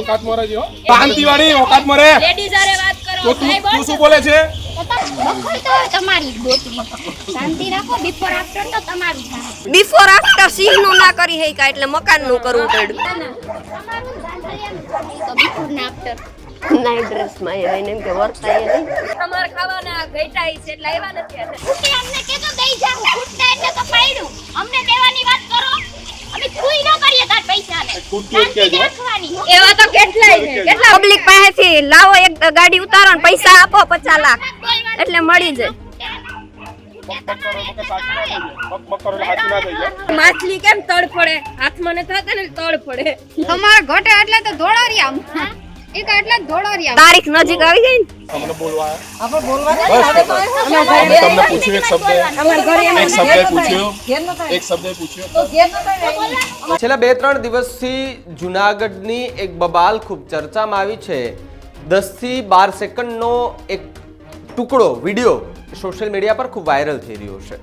ઓકાતમાં જો હો. શાંતિવાળી ઓકાત મરે. લેડીઝ હારે વાત કરો તો તું શું બોલે છે? બખોલ તો તમારી જ ડોકરી શાંતિ રાખો બિફોર આફ્ટર તો તમારું થાય. બિફોર આફ્ટર સિંહનું ના કરી હઈ કા એટલે મકાનનું કરવું પડ્યું. તમારું શાંતિ તો બિફોર ને આફ્ટર નાઈટ ડ્રેસમાં એ એને એમ કે વર્તાય નહીં તમારે ખાવાના ઘેટા છે એટલે આવ્યા નથી આજે. ખૂટી અમને દઈ જાવ ખૂટતા એટલે તો પાડ્યું અમને દેવાની વાત કરો. અમે ખુઈ ન કરીએ તાર પૈસાને શાંતિ રાખવાની. એવા તો કેટલાય છે. કેટલા પબ્લિક પાસેથી લાવો એક ગાડી ઉતારો ને પૈસા આપો પચાસ લાખ. એટલે મળી જાય. માછલી કેમ તડ પડે? હાથમાં નથી થતા ને તડ પડે. તમારા ઘટે એટલે તો દોડારિયા એક આટલા જ તારીખ નજીક આવી ગઈ ને? તમને બોલવા આવ્યા? અમે તમને પૂછ્યું એક શબ્દ. એક શબ્દ પૂછ્યો. એક શબ્દ પૂછ્યો. છેલ્લા બે ત્રણ દિવસથી જુનાગઢની એક બબાલ ખૂબ ચર્ચામાં આવી છે. દસથી બાર સેકન્ડનો એક ટુકડો વીડિયો સોશિયલ મીડિયા પર ખૂબ વાયરલ થઈ રહ્યો છે.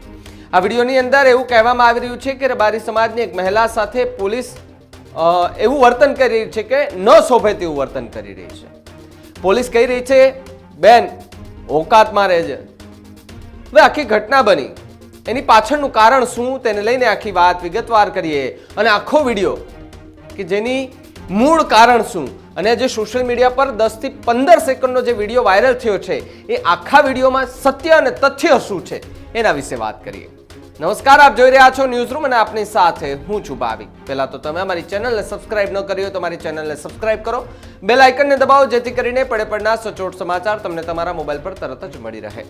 આ વિડીયોની અંદર એવું કહેવામાં આવી રહ્યું છે કે રબારી સમાજની એક મહિલા સાથે પોલીસ એવું વર્તન કરી રહી છે કે ન શોભે તેવું વર્તન કરી રહી છે. પોલીસ કહી રહી છે, બેન, ઓકાતમાં રહેજે. હવે આખી ઘટના બની. એની પાછળનું કારણ શું? તેને લઈને આખી વાત વિગતવાર કરીએ. અને આખો વીડિયો કે જેની મૂળ કારણ શું? અને જે સોશિયલ મીડિયા પર દસથી પંદર સેકન્ડનો જે વીડિયો વાયરલ થયો છે, એ આખા વિડીયોમાં સત્ય અને તથ્ય શું છે? એના વિશે વાત કરીએ. નમસ્કાર, આપ જોઈ રહ્યા છો ન્યૂઝ રૂમ અને આપની સાથે હું છું ભાવિક. પહેલા તો તમે અમારી ચેનલને સબસ્ક્રાઇબ ન કરી હોય તો અમારી ચેનલને સબસ્ક્રાઇબ કરો. બેલ આઇકનને દબાવો, જેથી કરીને પડે પડના સચોટ સમાચાર તમને તમારા મોબાઈલ પર તરત જ મળી રહે.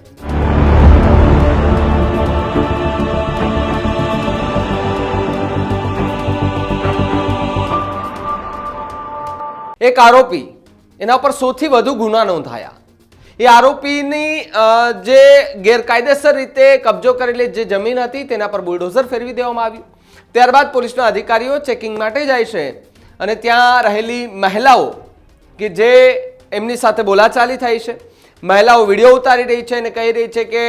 એક આરોપી, એના પર સૌથી વધુ ગુના નોંધાયા. એ આરોપીની જે ગેરકાયદેસર રીતે કબજો કરેલી જે જમીન હતી તેના પર બુલડોઝર ફેરવી દેવામાં આવ્યું. ત્યારબાદ પોલીસના અધિકારીઓ ચેકિંગ માટે જાય છે અને ત્યાં રહેલી મહિલાઓ કે જે એમની સાથે બોલાચાલી થાય છે. મહિલાઓ વીડિયો ઉતારી રહી છે અને કહી રહી છે કે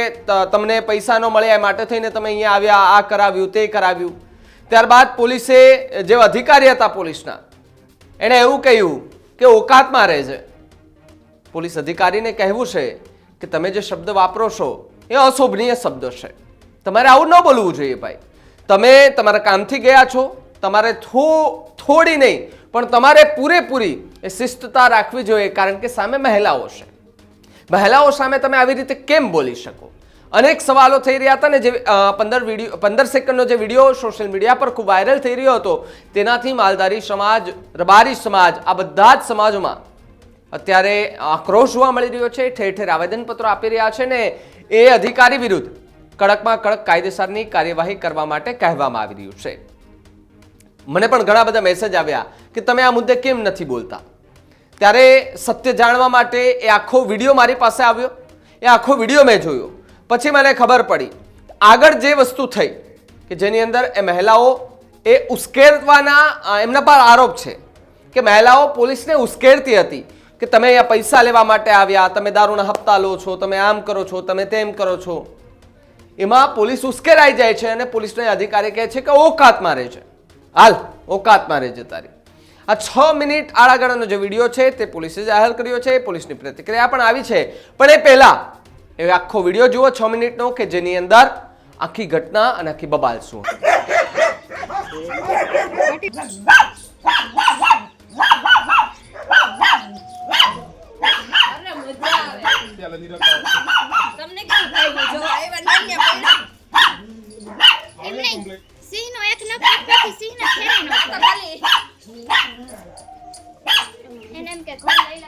તમને પૈસા ન મળે એ માટે થઈને તમે અહીંયા આવ્યા, આ કરાવ્યું, તે કરાવ્યું. ત્યારબાદ પોલીસે, જે અધિકારી હતા પોલીસના, એણે એવું કહ્યું કે ઓકાતમાં રહે છે પોલીસ અધિકારીને કહેવું છે કે તમે જે શબ્દ વાપરો છો, એ અશોભનીય શબ્દો છે. તમારે આવું ન બોલવું જોઈએ ભાઈ. તમે તમારા કામથી ગયા છો, તમારે થો, થોડી નહીં, પણ તમારે પૂરેપૂરી એ શિસ્તતા રાખવી જોઈએ, કારણ કે સામે મહિલાઓ છે. મહિલાઓ સામે તમે આવી રીતે કેમ બોલી શકો? અનેક સવાલો થઈ રહ્યા હતા ને જે પંદર વીડિયો, પંદર સેકન્ડનો જે વીડિયો સોશિયલ મીડિયા પર ખૂબ વાયરલ થઈ રહ્યો હતો, તેનાથી માલધારી સમાજ, રબારી સમાજ, આ બધા જ સમાજોમાં અત્યારે આક્રોશ જોવા મળી રહ્યો છે. ઠેર ઠેર આવેદનપત્રો આપી રહ્યા છે ને એ અધિકારી વિરુદ્ધ કડકમાં કડક કાયદેસરની કાર્યવાહી કરવા માટે કહેવામાં આવી રહ્યું છે. મને પણ ઘણા બધા મેસેજ આવ્યા કે તમે આ મુદ્દે કેમ નથી બોલતા? ત્યારે સત્ય જાણવા માટે એ આખો વીડિયો મારી પાસે આવ્યો. એ આખો વીડિયો મેં જોયો. પછી મને ખબર પડી. આગળ જે વસ્તુ થઈ કે જેની અંદર એ મહિલાઓ એ ઉશ્કેરવાના એમના પર આરોપ છે કે મહિલાઓ પોલીસને ઉશ્કેરતી હતી. કે તમે અહીંયા પૈસા લેવા માટે આવ્યા, તમે દારૂના હપ્તા લો છો, તમે આમ કરો છો, તમે તેમ કરો છો. એમાં પોલીસ ઉશ્કેરાઈ જાય છે અને પોલીસનો અધિકારી કહે છે કે ઓકાત મારે છે હાલ ઓકાત મારે છે તારી. આ છ મિનિટ આળાગાળાનો જે વીડિયો છે તે પોલીસે જાહેર કર્યો છે, પોલીસની પ્રતિક્રિયા પણ આવી છે. પણ એ પહેલા, એ આખો વીડિયો જુઓ છ મિનિટનો કે જેની અંદર આખી ઘટના અને આખી બબાલ શું હતી. અરે મજા આવે ચાલો, તમને કેવું થાય જો આવ્યા નાન્યા પડ્યા એમ નહીં સિંહનો એક નખ સિંહ સિંહને ફેરે નો તો ખાલી. એને એમ કે ઘર લઈ લે.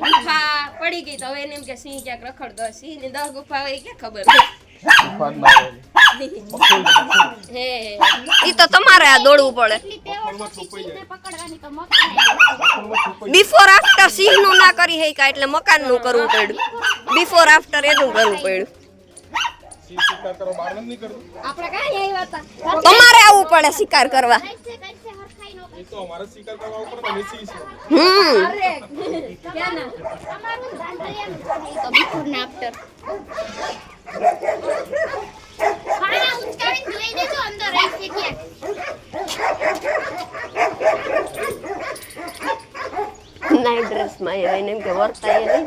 ગુફા પડી ગઈ તો હવે એને એમ કે સિંહ ક્યાંક રખડતો સિંહની દસ ગુફા હોય ક્યાં ખબર ઈ તો તમારે આ દોડવું પડે. બિફોર આફ્ટર સિંહનું ના કરી હે કા એટલે મકાનનું કરવું પડ્યું. બિફોર આફ્ટર એનું કરવું પડ્યું. તમારે આવવું પડે શિકાર કરવા. કઈસે કઈસે હરખાઈ નો એ તો અમારે શિકાર કરવા ઉપર તમે સિંહ છો હમ અરે ક્યાં ના તમારું શાંતિ તો બિફોર ને આફ્ટર ખાના ઉચકાવીને જોઈ દેજો અંદર રહી છે ક્યાં ડ્રેસમાં આવ્યા એને એમ કે વર્તા એ નહીં.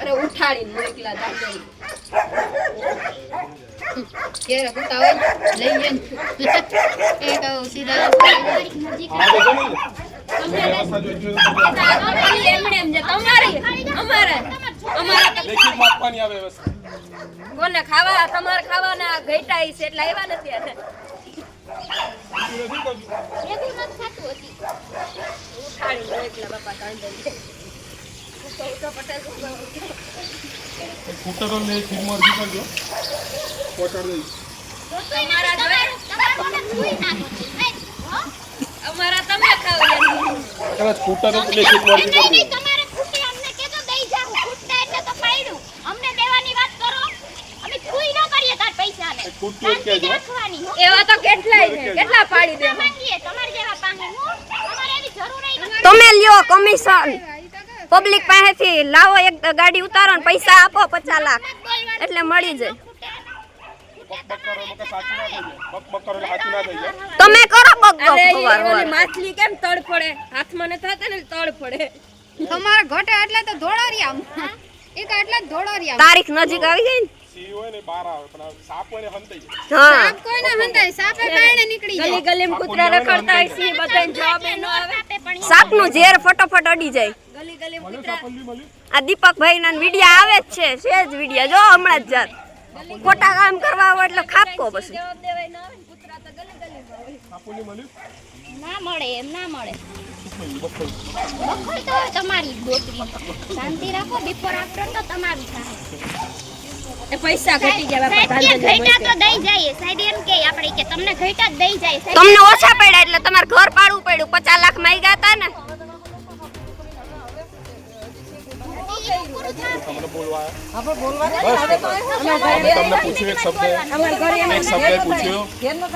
અરે ઉઠાડીને મોકલા દાદા કેરે કુતા હોય લઈ લે એ કહો સીધા કોને ખાવા? તમારે ખાવાના ઘેટા છે એટલે આવ્યા નથી ફૂટરો ને ખીરમાં અરજી કરજો પહોંચાડી દઈશ? અમારા તમે કેટલા પાડી દે ના માંગીએ, તમારા જેવા પાંગે, હો. અમારે એવી જરૂર ય નથી. તમે લ્યો કમિશન પબ્લિક પાસેથી લાવો એક ગાડી ઉતારો ને પૈસા આપો પચાસ લાખ. એટલે મળી જાય. ખૂટે. બક બક કરો એટલે સાચું ના થઈ જાય બક બક કરો એટલે સાચું ના થઈ જાય તમે કરો માછલી કેમ તળ પડે? હાથમાં ન થતા ને તળ પડે. તમારા ઘટે એટલે તો દોડારિયા એક એટલે દોડારિયા તારીખ નજીક આવી ગઈ ને? સિંહ હોય ને બહાર આવે પણ સાપ હોય ને હંતાઈ જાય. હા. સાપ કોઈને હંતાય સાપે કારણે નીકળી ગલી ગલીમ કૂતરા રખડતા હોય સિંહ બધાને જવાબ ન આવે. સાપનું સાપનું ઝેર ફટોફટ અડી જાય. ગલી ગલીમ કૂતરા. આ દીપકભાઈ ના વિડિયા આવે જ છે છે જ વિડિયા. જો હમણાં જ જાત. ખોટા કામ કરવા આવે એટલે ખાપકો પછી. જવાબ દેવાય ના આવે કૂતરા તો ગલી ગલીમાં હોય. સાપલ્લી મળ્યું? ના મળે એમ ના મળે. તો તમારી ગોતરી. શાંતિ રાખો બિફોર આફ્ટર તો તમારું થાય. પૈસા ઘટી ગયા બાપા સાહેબ કે ધાંધા ઘેટા તો દઈ જાય. સાહેબ એમ કે આપણે કે તમને ઘેટા જ દઈ જાય. તમને ઓછા પડ્યા એટલે તમારે ઘર પાડવું પડ્યું. પચાસ લાખમાં ગયા હતા ને. તમને બોલવા તમને પૂછ્યું એક શબ્દ. એક શબ્દ પૂછ્યો.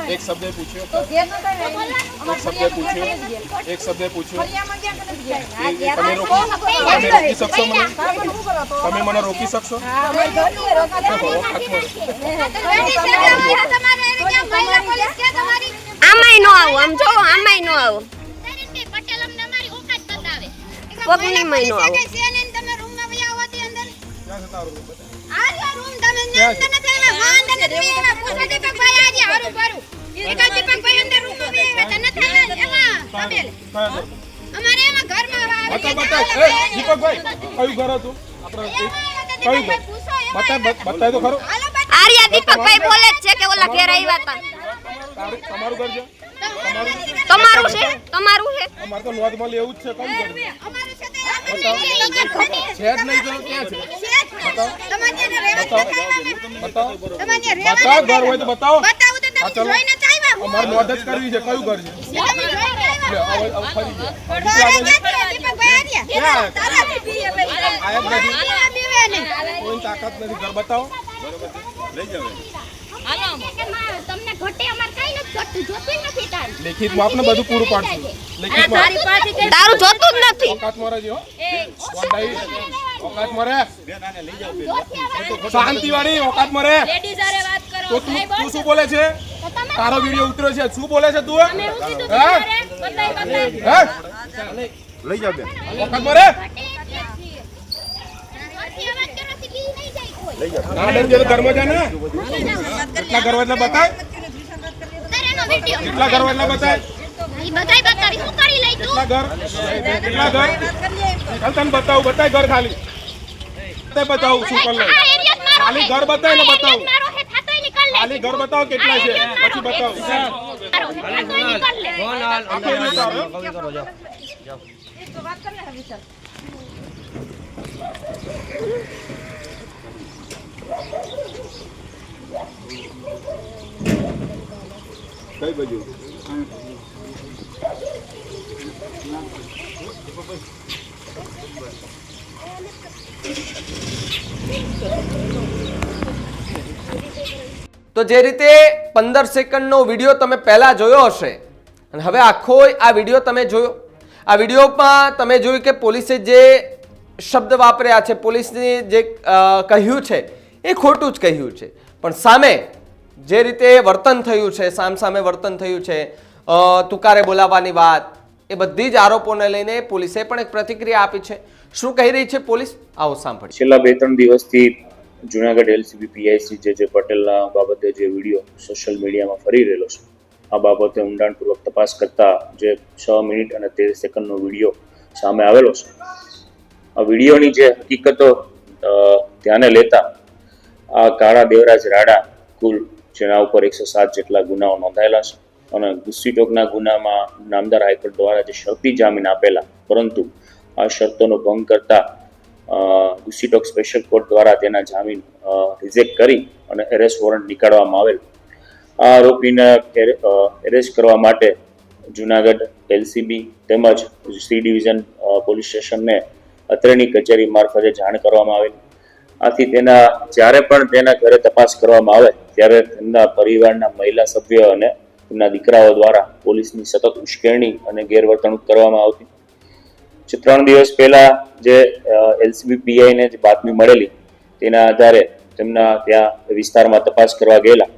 એક શબ્દ પૂછ્યો. એક શબ્દ પૂછ્યો. એક શબ્દ પૂછ્યો. તમે રોકી તમે રોકી શકશો મને? તમે મને રોકી શકશો? આમાંય નો આવું. આમ જો આમાંય નો આવું. પટેલ અમને અમારી ઓકાત બતાવે. પગની માં નો આવું. ક્યાં છે તારો આ રૂમ તમે ક્યાં છે? નથી આવ્યા વાંધો નથી આવ્યા પૂછો દીપકભાઈ આજે હારું ભરું એકા દીપકભાઈ અંદર રૂમમાં વયા આવ્યા તા નથી એમાં તબેલ. અમારે એમાં ઘરમાં આવી બતાવ બતાવ. એ દીપકભાઈ કયું ઘર હતું? આપણે કયું ઘર? બતાય બતાય તો ખરું. હાલો બસ આર્યા દીપકભાઈ બોલે જ છે કે ઓલા ઘેર આવ્યા હતા તમારું ઘર છે? તમારું છે? તમારું છે? અમારે તો નોંધમાં એવું જ છે કયું ઘર? અમારું છે છે જ નહીં તો ક્યાં છે? ઘર હોય તો બતાવો. અમારે નોંધ જ કરવી છે. કયું ઘર છે? તમે જોઈને લે, આવ્યા. હવે હવે ફરી ગયા. ઘરે ગયા દીપકભાઈ આવ્યા. ક્યાં? તારા પીએ ભાઈ આયા જ નથી. આયા પીવે નહીં કોઈની તાકાત નથી. ઘર બતાવો. કે માં તમને ઘટે અમાર કઈ નથી ઘટતું જોતું જ નથી તાર. લેખિતમાં આપને બધું પૂરું પાડશું. લેખિત તારી તારું જોતું જ નથી. ઓકાતમાં મરે. શાંતિ વાળી ઓકાત મરે. લેડીઝ હારે વાત કરો. તો તું તું શું બોલે છે? તારો વિડિયો ઉતર્યો છે. શું બોલે છે તું મેં હું? કીધું બતાય બતાય. હે? લઈ જાવ બેન ઓકાત ના ડર જે કેટલા ઘર એટલે બતાય? તારે એનો વિડિયો. કેટલા ઘર એટલે બતાય? ઈ બતાવી. શું કરી લઈ તું? કેટલા ઘર? કેટલા ઘર? ચાલ તને બતાવું બતાય ઘર ખાલી. તે બતાવું શું કર લે આ એરિયા જ મારો ખાલી છે. ઘર બતાય ને આ એરિયા જ બતાવું. મારો છે થાતોય નીકળ લે ખાલી ઘર બતાવો કેટલા છે આ એરિયા જ પછી મારો બતાવું છે. મારો છે, થાતોય તો જે રીતે પંદર સેકન્ડનો વીડિયો તમે પહેલાં જોયો હશે, અને હવે આખો આ વીડિયો તમે જોયો. આ વિડીયોમાં તમે જોયું કે પોલીસે જે શબ્દ વાપર્યા છે, પોલીસને જે કહ્યું છે, એ ખોટું જ કહ્યું છે. પણ સામે જે રીતે વર્તન થયું છે સામ સામે વર્તન થયું છે તુકારે બોલાવવાની વાત, એ બધી જ આરોપોને લઈને પોલીસે પણ એક પ્રતિક્રિયા આપી છે. શું કહી રહી છે પોલીસ? આવો સાંભળી છેલ્લા બે ત્રણ દિવસથી જુનાગઢ એલસીબી પીઆઈસી જે જે પટેલના બાબતે જે વીડિયો સોશિયલ મીડિયામાં ફરી રહેલો છે, આ બાબતે ઊંડાણપૂર્વક તપાસ કરતા જે છ મિનિટ અને તેર સેકન્ડનો વીડિયો સામે આવેલો છે, આ વિડીયોની જે હકીકતો ધ્યાને લેતા આ કાળા દેવરાજ રાડા કુલ જેના ઉપર એકસો સાત જેટલા ગુનાઓ નોંધાયેલા છે અને ગુસ્સી ટોકના ગુનામાં નામદાર હાઈકોર્ટ દ્વારા જે શરતી જામીન આપેલા, પરંતુ આ શરતોનો ભંગ કરતા ગુસીટોક સ્પેશિયલ કોર્ટ દ્વારા તેના જામીન રિજેક્ટ કરી અને એરેસ્ટ વોરંટ નીકાળવામાં આવેલ. આ આરોપીને એરેસ્ટ કરવા માટે જુનાગઢ એલસીબી તેમજ સી ડિવિઝન પોલીસ સ્ટેશનને અત્રેની કચેરી મારફતે જાણ કરવામાં આવેલ. આથી તેના, જ્યારે પણ તેના ઘરે તપાસ કરવામાં આવે, ત્યારે તેમના પરિવારના મહિલા સભ્ય અને તેમના દીકરાઓ દ્વારા પોલીસની સતત ઉશ્કેરણી અને ગેરવર્તણૂક કરવામાં આવતી. જે ત્રણ દિવસ પહેલા જે એલસીબી પીઆઈને જે બાતમી મળેલી, તેના આધારે તેમના ત્યાં વિસ્તારમાં તપાસ કરવા ગયેલા.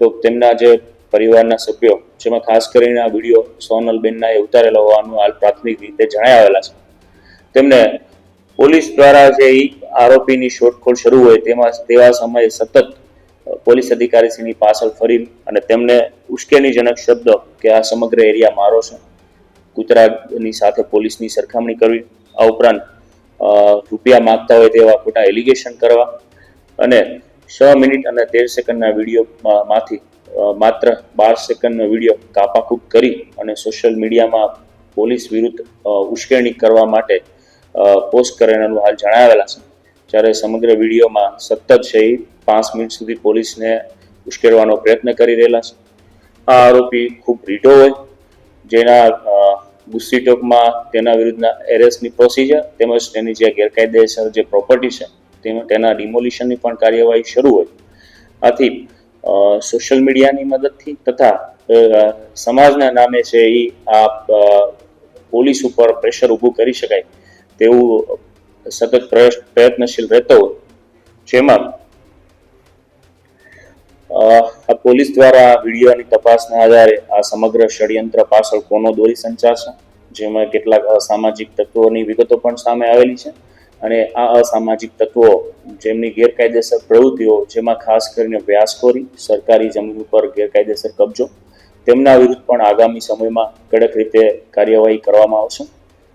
તો તેમના જે પરિવારના સભ્યો, જેમાં ખાસ કરીને આ વીડિયો સોનલબેનના એ ઉતારેલો હોવાનું હાલ પ્રાથમિક રીતે જણાવેલા છે. તેમને પોલીસ દ્વારા જે આરોપીની શોધખોળ શરૂ હોય તેમાં, તેવા સમયે સતત પોલીસ અધિકારીશ્રીની પાછળ ફરી અને તેમને ઉશ્કેરણીજનક શબ્દો કે આ સમગ્ર એરિયા મારો છે. કૂતરાની સાથે પોલીસની સરખામણી કરવી. આ ઉપરાંત રૂપિયા માંગતા હોય તેવા ખોટા એલિગેશન કરવા. અને છ મિનિટ અને તેર સેકન્ડના વિડીયોમાંથી માત્ર બાર સેકન્ડનો વીડિયો કાપાકૂપ કરી અને સોશિયલ મીડિયામાં પોલીસ વિરુદ્ધ ઉશ્કેરણી કરવા માટે પોસ્ટ કરેલાનું હાલ જણાવેલા છે. જ્યારે સમગ્ર વિડીયોમાં સતત છે પાંચ મિનિટ સુધી પોલીસને ઉશ્કેરવાનો પ્રયત્ન કરી રહેલા છે. આ આરોપી ખૂબ રીઢો હોય, જેના અ, તેના વિરુદ્ધના એરેસ્ટની પ્રોસિજર તેમજ તેની જે ગેરકાયદેસર જે પ્રોપર્ટી છે તેમાં તેના ડિમોલિશનની પણ કાર્યવાહી શરૂ હોય. આથી સોશિયલ મીડિયાની મદદથી તથા સમાજના નામે છે એ આ પોલીસ ઉપર પ્રેશર ઊભું કરી શકાય તેવું સતત પ્રયત્નશીલ રહેતો હોય. જેમાં આ પોલીસ દ્વારા વિડીયોની તપાસના આધારે આ સમગ્ર ષડયંત્ર પાછળ કોનો દોરી સંચાર છે જેમાં કેટલાક અસામાજિક તત્વોની વિગતો પણ સામે આવેલી છે. અને આ અસામાજિક તત્વો જેમની ગેરકાયદેસર પ્રવૃત્તિઓ, જેમાં ખાસ કરીને વ્યાસખોરી, સરકારી જમીન ઉપર ગેરકાયદેસર કબજો, તેમના વિરુદ્ધ પણ આગામી સમયમાં કડક રીતે કાર્યવાહી કરવામાં આવશે.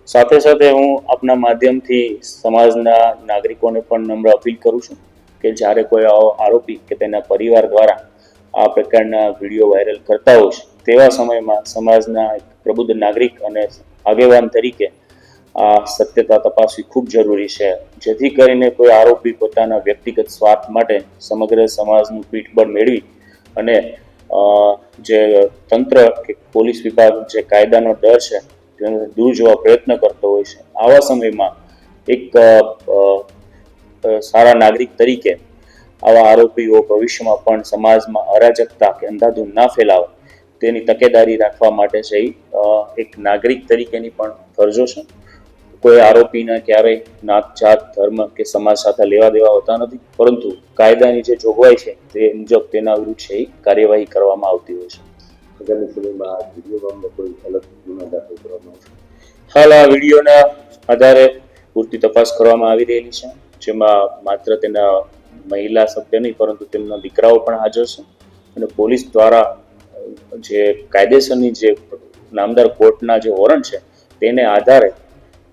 સાથે સાથે હું આપના માધ્યમથી સમાજના નાગરિકોને પણ નમ્ર અપીલ કરું છું. કે જ્યારે કોઈ આરોપી કે તેના પરિવાર દ્વારા આ પ્રકારના વીડિયો વાયરલ કરતા હોય છે, તેવા સમયમાં સમાજના પ્રબુદ્ધ નાગરિક અને આગેવાન તરીકે આ સત્યતા તપાસવી ખૂબ જરૂરી છે. જેથી કરીને કોઈ આરોપી પોતાના વ્યક્તિગત સ્વાર્થ માટે સમગ્ર સમાજનું પીઠબળ મેળવી અને જે તંત્ર કે પોલીસ વિભાગ જે કાયદાનો ડર છે, તેને દૂર જોવા પ્રયત્ન કરતો હોય છે. આવા સમયમાં એક સારા નાગરિક તરીકે આવા આરોપીઓ ભવિષ્યમાં પણ સમાજમાં અરાજકતા કે અંધાધૂન ના ફેલાવે તેની તકેદારી રાખવા માટે છે એક નાગરિક તરીકેની પણ ફરજો છે. કોઈ આરોપીને ક્યારેય નાત જાત ધર્મ કે સમાજ સાથે લેવા દેવા હોતા નથી. પરંતુ કાયદાની જે જોગવાઈ છે તે મુજબ તેના વિરુદ્ધ છે કાર્યવાહી કરવામાં આવતી હોય છે. આગામી સમયમાં આ વીડિયો કોઈ અલગ ગુના દાખલ કરવામાં આવશે? હાલ આ વિડીયોના આધારે પૂરતી તપાસ કરવામાં આવી રહેલી છે. જેમાં માત્ર તેના મહિલા સભ્ય નહીં, પરંતુ તેમના દીકરાઓ પણ હાજર છે. અને પોલીસ દ્વારા જે કાયદેસરની જે નામદાર કોર્ટના જે વોરંટ છે, તેને આધારે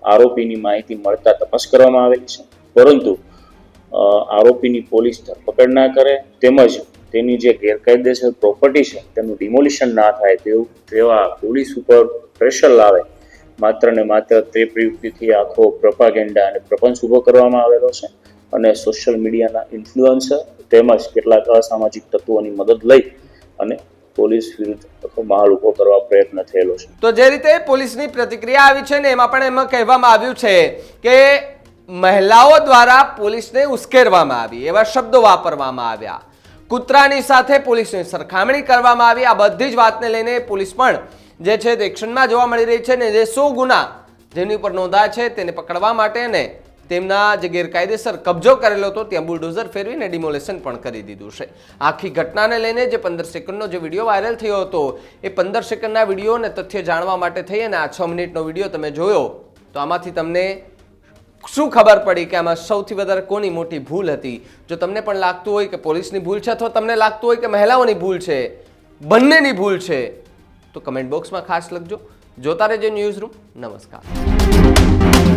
આરોપીની માહિતી મળતા તપાસ કરવામાં આવેલી છે. પરંતુ આરોપીની પોલીસ ધરપકડ ના કરે, તેમજ તેની જે ગેરકાયદેસર પ્રોપર્ટી છે, તેનું ડિમોલિશન ના થાય તેવું, તેવા પોલીસ ઉપર પ્રેશર લાવે માત્ર ને માત્ર તે પ્રયુક્તિથી આખો પ્રપાગેન્ડા અને પ્રપંચ ઊભો કરવામાં આવેલો છે. અને સોશિયલ મીડિયાના ઇન્ફ્લુઅન્સર તેમજ કેટલાક અસામાજિક તત્વોની મદદ લઈ અને પોલીસ વિરુદ્ધ માહોલ ઊભો કરવા પ્રયત્ન થયેલો છે. તો જે રીતે પોલીસની પ્રતિક્રિયા આવી છે ને એમાં પણ એમાં કહેવામાં આવ્યું છે કે મહિલાઓ દ્વારા પોલીસને ઉશ્કેરવામાં આવી, એવા શબ્દો વાપરવામાં આવ્યા. કૂતરાની સાથે પોલીસની સરખામણી કરવામાં આવી, આ બધી જ વાતને લઈને પોલીસ પણ જે છે તે એક્શનમાં જોવા મળી રહી છે ને જે સો ગુના જેની ઉપર નોંધાય છે તેને પકડવા માટે અને તેમના જે ગેરકાયદેસર કબજો કરેલો હતો, ત્યાં બુલડોઝર ફેરવીને ડિમોલેશન પણ કરી દીધું છે. આખી ઘટનાને લઈને જે પંદર સેકન્ડનો જે વીડિયો વાયરલ થયો હતો, એ પંદર સેકન્ડના વિડીયોને તથ્ય જાણવા માટે થઈ અને આ છ મિનિટનો વીડિયો તમે જોયો, તો આમાંથી તમને શું ખબર પડી કે આમાં સૌથી વધારે કોની મોટી ભૂલ હતી? જો તમને પણ લાગતું હોય કે પોલીસની ભૂલ છે અથવા તમને લાગતું હોય કે મહિલાઓની ભૂલ છે, બંનેની ભૂલ છે તો કમેન્ટ બોક્સમાં ખાસ લખજો. જોતા રહેજો ન્યૂઝ રૂમ. નમસ્કાર.